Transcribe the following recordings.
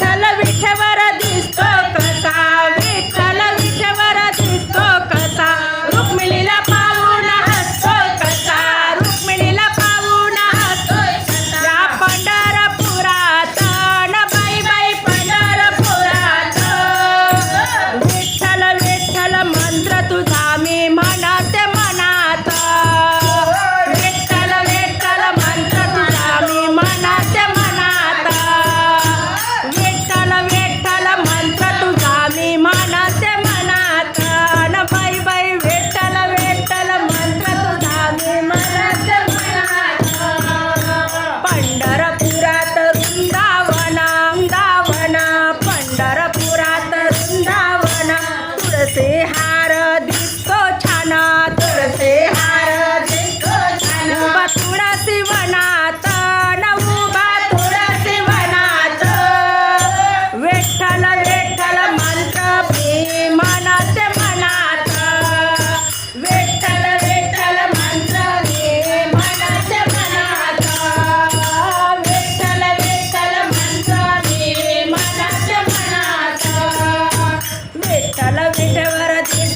தலை விட்டவர் It's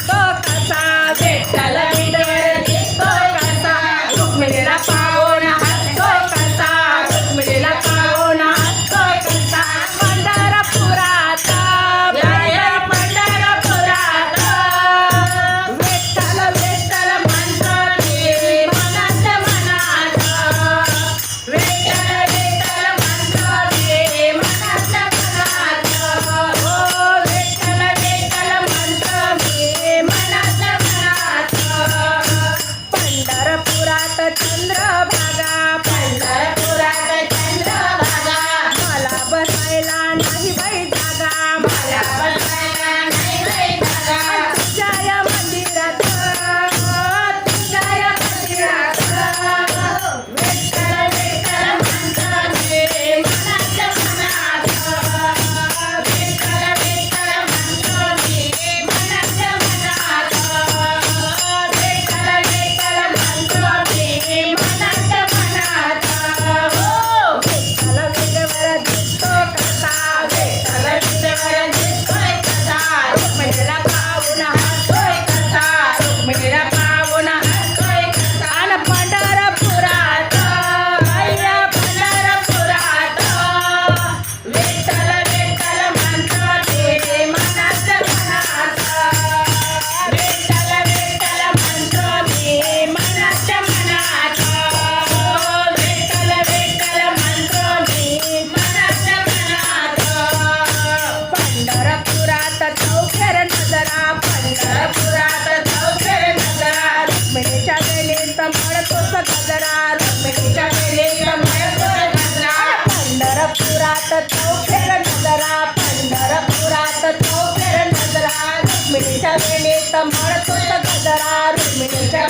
पुरात तो फेर नजरा पंढरपुरात तो फेर नजरा रुक्मिणीच्या वेणेत म्हणतो गजरा रुक्मिणीच्या